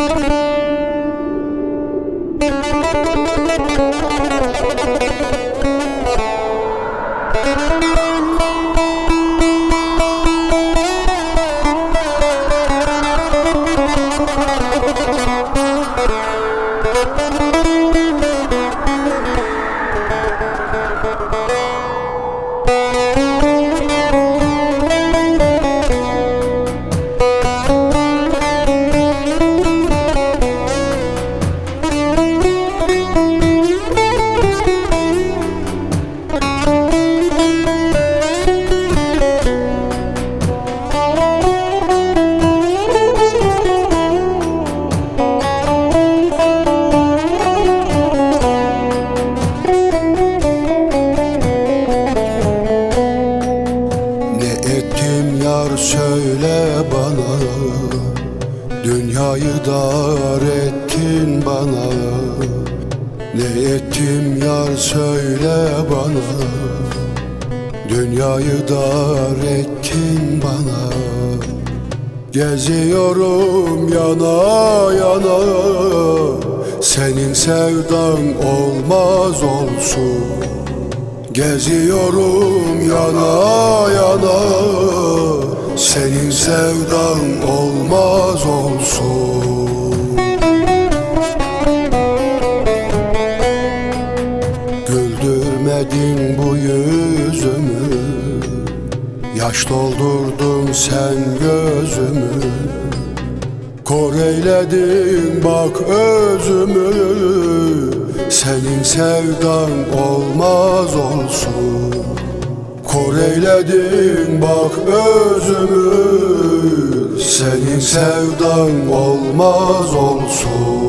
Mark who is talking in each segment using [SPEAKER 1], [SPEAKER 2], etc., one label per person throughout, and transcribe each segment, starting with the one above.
[SPEAKER 1] Ne bana. Dünyayı dar ettin bana. Ne ettim yar söyle bana. Dünyayı dar ettin bana. Geziyorum yana yana. Senin sevdan olmaz olsun. Geziyorum yana yana Senin sevdan olmaz olsun. Güldürmedin bu yüzümü. Yaş doldurdun sen gözümü. Kor eyledin bak özümü. Senin sevdan olmaz olsun Kor eyledin bak özümü. Senin sevdan olmaz olsun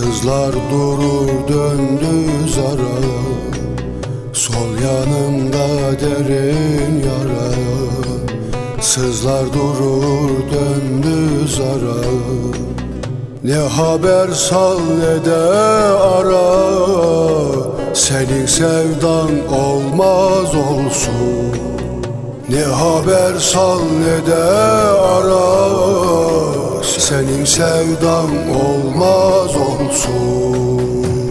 [SPEAKER 1] Sızlar durur döndü zara. Sol yanımda derin yara. Sızlar durur döndü zara. Ne haber sal ne de ara. Senin sevdan olmaz olsun ne haber sal ne de ara Senin sevdan olmaz olsun.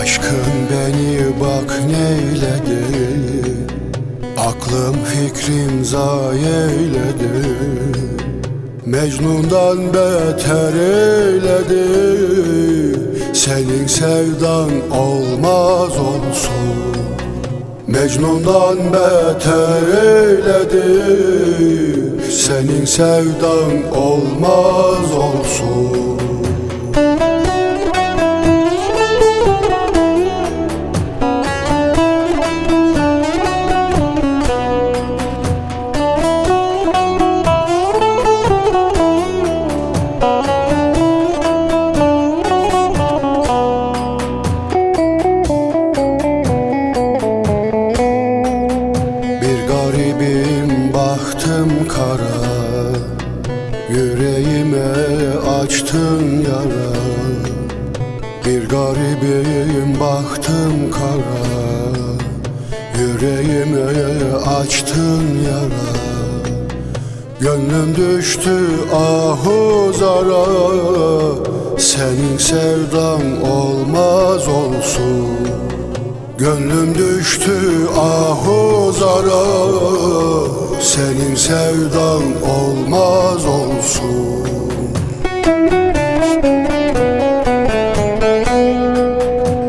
[SPEAKER 1] Aşkın beni bak neyledi. Aklım fikrim zayi eyledi. Mecnun'dan beter eyledi Senin sevdan olmaz olsun. Mecnun'dan beter eyledi. Senin sevdan olmaz olsun kara Yüreğime açtın yara. Bir garibim baktım kara. Yüreğime açtın yara. Gönlüm düştü ahu zara. Senin sevdan olmaz olsun Gönlüm düştü ahu zara. Senin sevdan olmaz olsun.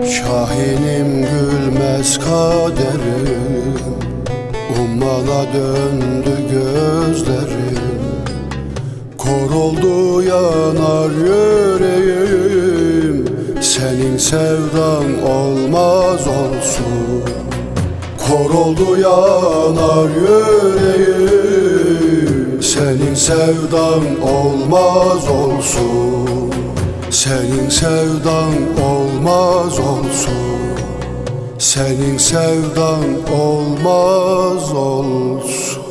[SPEAKER 1] Şahinim gülmez kaderim Ummala döndü gözlerim Kor oldu yanar yüreğim Senin sevdan olmaz olsun. Kor oldu yanar yüreğim. Senin sevdan olmaz olsun. Senin sevdan olmaz olsun. Senin sevdan olmaz olsun